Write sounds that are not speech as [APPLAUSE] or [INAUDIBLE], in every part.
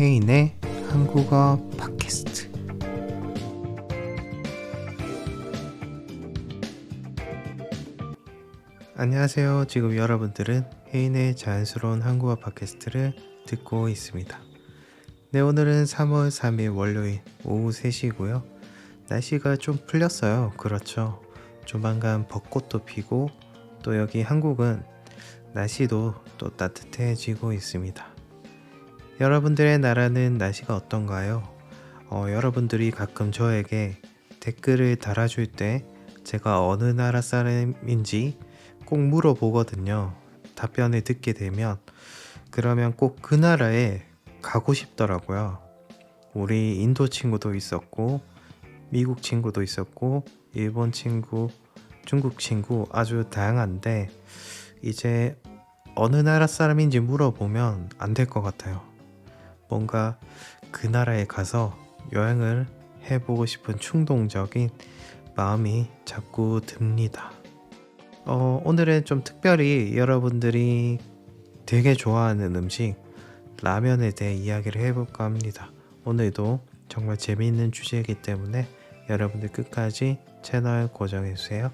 혜인의 한국어 팟캐스트 안녕하세요. 지금 여러분들은 혜인의 자연스러운 한국어 팟캐스트를 듣고 있습니다. 네, 오늘은 3월 3일 월요일 오후 3시고요. 날씨가 좀 풀렸어요. 그렇죠. 조만간 벚꽃도 피고 또 여기 한국은 날씨도 또 따뜻해지고 있습니다. 여러분들의 나라는 날씨가 어떤가요? 어, 여러분들이 가끔 저에게 댓글을 달아줄 때 제가 어느 나라 사람인지 꼭 물어보거든요. 답변을 듣게 되면 그러면 꼭 그 나라에 가고 싶더라고요. 우리 인도 친구도 있었고 미국 친구도 있었고 일본 친구, 중국 친구 아주 다양한데 이제 어느 나라 사람인지 물어보면 안 될 것 같아요. 뭔가 그 나라에 가서 여행을 해보고 싶은 충동적인 마음이 자꾸 듭니다. 어, 오늘은 좀 특별히 여러분들이 되게 좋아하는 음식 라면에 대해 이야기를 해볼까 합니다. 오늘도 정말 재미있는 주제이기 때문에 여러분들 끝까지 채널 고정해주세요.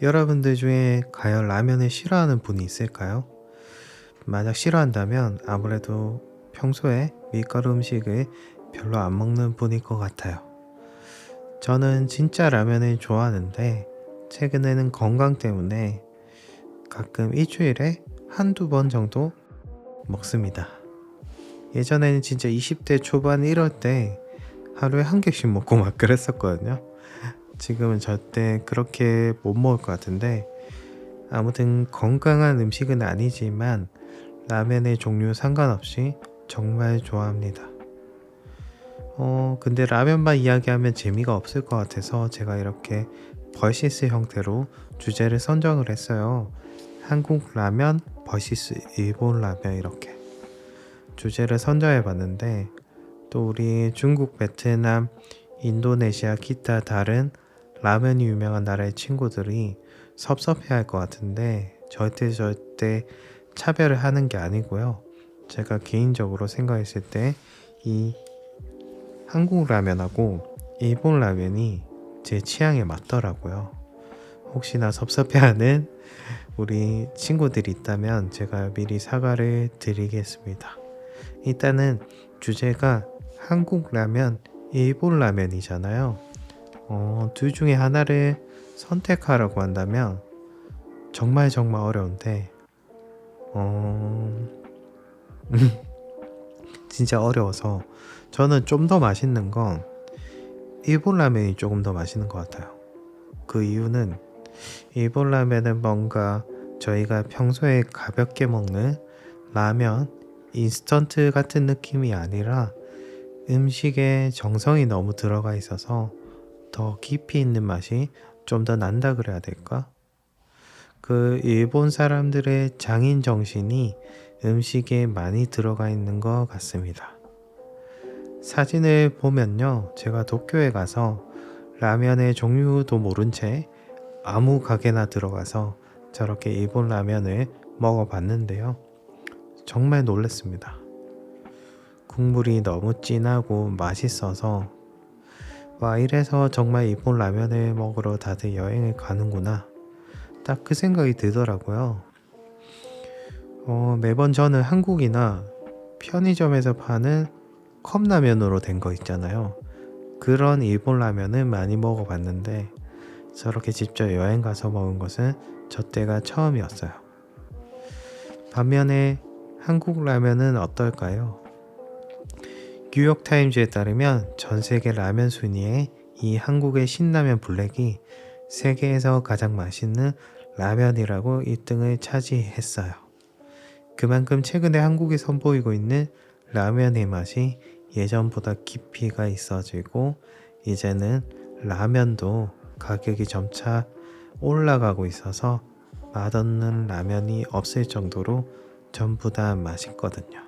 여러분들 중에 과연 라면을 싫어하는 분이 있을까요? 만약 싫어한다면 아무래도 평소에 밀가루 음식을 별로 안 먹는 분일 것 같아요. 저는 진짜 라면을 좋아하는데 최근에는 건강 때문에 가끔 일주일에 한두 번 정도 먹습니다. 예전에는 진짜 20대 초반 이럴 때 하루에 한 개씩 먹고 막 그랬었거든요. 지금은 절대 그렇게 못 먹을 것 같은데 아무튼 건강한 음식은 아니지만 라면의 종류 상관없이 정말 좋아합니다. 어, 근데 라면만 이야기하면 재미가 없을 것 같아서 제가 이렇게 버시스 형태로 주제를 선정을 했어요. 한국 라면 버시스 일본 라면 이렇게 주제를 선정해 봤는데 또 우리 중국, 베트남, 인도네시아 기타 다른 라면이 유명한 나라의 친구들이 섭섭해 할 것 같은데 절대 절대 차별을 하는 게 아니고요. 제가 개인적으로 생각했을 때 이 한국 라면하고 일본 라면이 제 취향에 맞더라고요. 혹시나 섭섭해하는 우리 친구들이 있다면 제가 미리 사과를 드리겠습니다. 일단은 주제가 한국 라면, 일본 라면이잖아요. 어, 둘 중에 하나를 선택하라고 한다면 정말 정말 어려운데 어... [LAUGHS] 진짜 어려워서 저는 좀 더 맛있는 건 일본 라면이 조금 더 맛있는 것 같아요. 그 이유는 일본 라면은 뭔가 저희가 평소에 가볍게 먹는 라면, 인스턴트 같은 느낌이 아니라 음식에 정성이 너무 들어가 있어서 더 깊이 있는 맛이 좀 더 난다 그래야 될까? 그 일본 사람들의 장인 정신이 음식에 많이 들어가 있는 것 같습니다. 사진을 보면요. 제가 도쿄에 가서 라면의 종류도 모른 채 아무 가게나 들어가서 저렇게 일본 라면을 먹어봤는데요. 정말 놀랐습니다. 국물이 너무 진하고 맛있어서 와 이래서 정말 일본 라면을 먹으러 다들 여행을 가는구나. 딱 그 생각이 들더라고요. 어, 매번 저는 한국이나 편의점에서 파는 컵라면으로 된 거 있잖아요. 그런 일본 라면은 많이 먹어봤는데 저렇게 직접 여행 가서 먹은 것은 저 때가 처음이었어요. 반면에 한국 라면은 어떨까요? 뉴욕타임즈에 따르면 전 세계 라면 순위에 이 한국의 신라면 블랙이 세계에서 가장 맛있는 라면이라고 1등을 차지했어요. 그만큼 최근에 한국이 선보이고 있는 라면의 맛이 예전보다 깊이가 있어지고 이제는 라면도 가격이 점차 올라가고 있어서 맛없는 라면이 없을 정도로 전부 다 맛있거든요.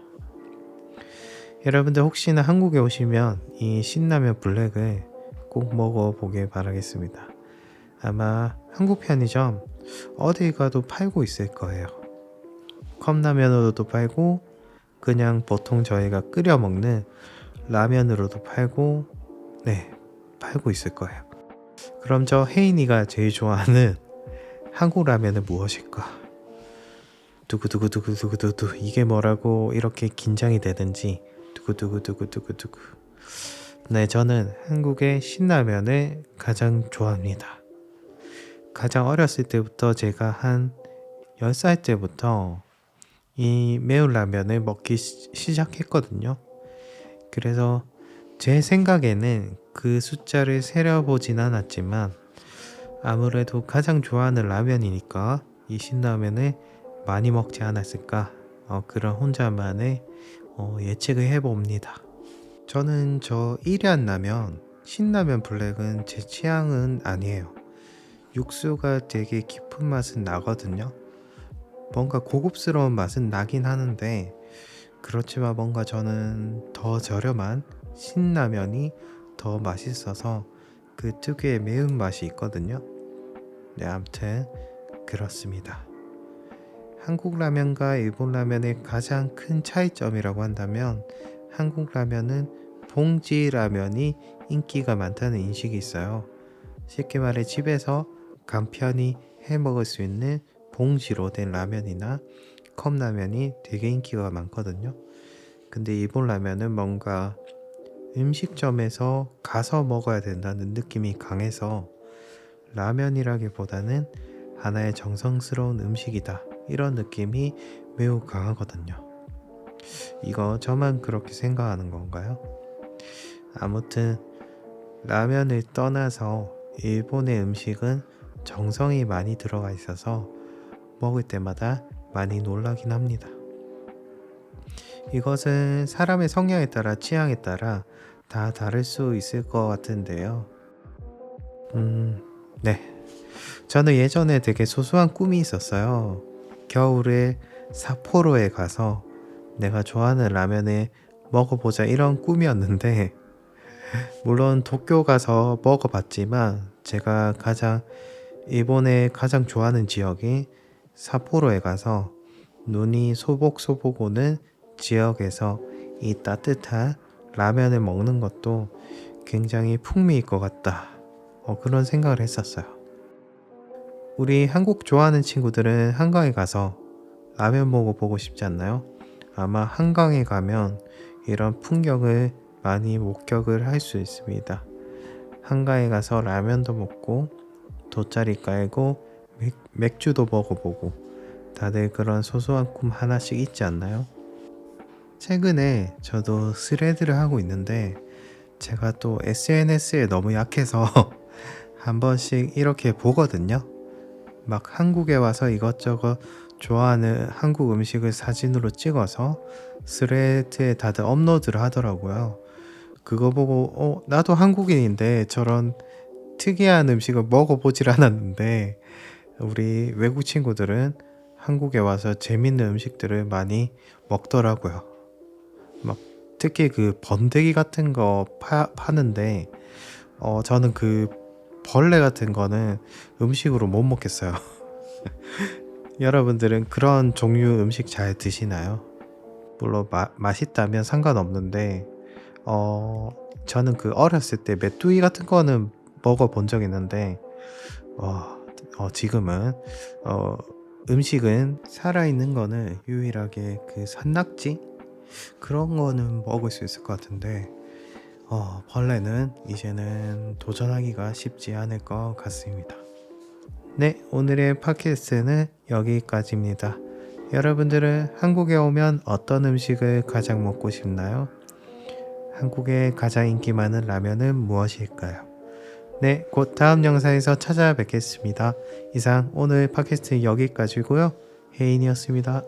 여러분들 혹시나 한국에 오시면 이 신라면 블랙을 꼭 먹어보길 바라겠습니다. 아마 한국 편의점 어디 가도 팔고 있을 거예요. 컵라면으로도 팔고 그냥 보통 저희가 끓여 먹는 라면으로도 팔고 네 팔고 있을 거예요. 그럼 저 혜인이가 제일 좋아하는 [LAUGHS] 한국 라면은 무엇일까? 두구두구두구두구두구 이게 뭐라고 이렇게 긴장이 되는지 두구두구두구두구두구 네 저는 한국의 신라면을 가장 좋아합니다. 가장 어렸을 때부터 제가 한 10살 때부터 이 매운 라면을 먹기 시- 시작했거든요. 그래서 제 생각에는 그 숫자를 세려보진 않았지만 아무래도 가장 좋아하는 라면이니까 이 신라면을 많이 먹지 않았을까 어, 그런 혼자만의 어, 예측을 해봅니다. 저는 저 1위 라면 신라면 블랙은 제 취향은 아니에요. 육수가 되게 깊은 맛은 나거든요. 뭔가 고급스러운 맛은 나긴 하는데 그렇지만 뭔가 저는 더 저렴한 신라면이 더 맛있어서 그 특유의 매운 맛이 있거든요. 네, 아무튼 그렇습니다. 한국 라면과 일본 라면의 가장 큰 차이점이라고 한다면 한국 라면은 봉지 라면이 인기가 많다는 인식이 있어요. 쉽게 말해 집에서 간편히 해 먹을 수 있는 봉지로 된 라면이나 컵라면이 되게 인기가 많거든요. 근데 일본 라면은 뭔가 음식점에서 가서 먹어야 된다는 느낌이 강해서 라면이라기보다는 하나의 정성스러운 음식이다. 이런 느낌이 매우 강하거든요. 이거 저만 그렇게 생각하는 건가요? 아무튼 라면을 떠나서 일본의 음식은 정성이 많이 들어가 있어서 먹을 때마다 많이 놀라긴 합니다. 이것은 사람의 성향에 따라 취향에 따라 다 다를 수 있을 것 같은데요. 음, 네. 저는 예전에 되게 소소한 꿈이 있었어요. 겨울에 사포로에 가서 내가 좋아하는 라면을 먹어보자 이런 꿈이었는데, [LAUGHS] 물론 도쿄 가서 먹어봤지만, 제가 가장, 일본에 가장 좋아하는 지역이 사포로에 가서 눈이 소복소복 오는 지역에서 이 따뜻한 라면을 먹는 것도 굉장히 풍미일 것 같다. 어, 그런 생각을 했었어요. 우리 한국 좋아하는 친구들은 한강에 가서 라면 먹어보고 싶지 않나요? 아마 한강에 가면 이런 풍경을 많이 목격을 할 수 있습니다. 한강에 가서 라면도 먹고 돗자리 깔고 맥, 맥주도 먹어보고 다들 그런 소소한 꿈 하나씩 있지 않나요? 최근에 저도 스레드를 하고 있는데 제가 또 SNS에 너무 약해서 [LAUGHS] 한 번씩 이렇게 보거든요. 막 한국에 와서 이것저것 좋아하는 한국 음식을 사진으로 찍어서 스레드에 다들 업로드를 하더라고요. 그거 보고 어 나도 한국인인데 저런 특이한 음식을 먹어보질 않았는데 우리 외국 친구들은 한국에 와서 재밌는 음식들을 많이 먹더라고요. 막 특히 그 번데기 같은 거 파, 파는데 어 저는 그 벌레 같은 거는 음식으로 못 먹겠어요. [LAUGHS] 여러분들은 그런 종류 음식 잘 드시나요? 물론 마, 맛있다면 상관없는데 어 저는 그 어렸을 때 메뚜기 같은 거는 먹어본 적 있는데 어, 어 지금은 어 음식은 살아있는 거는 유일하게 그 산낙지 그런 거는 먹을 수 있을 것 같은데 어, 벌레는 이제는 도전하기가 쉽지 않을 것 같습니다. 네, 오늘의 팟캐스트는 여기까지입니다. 여러분들은 한국에 오면 어떤 음식을 가장 먹고 싶나요? 한국의 가장 인기 많은 라면은 무엇일까요? 네, 곧 다음 영상에서 찾아뵙겠습니다. 이상 오늘 팟캐스트 여기까지고요. 혜인이었습니다.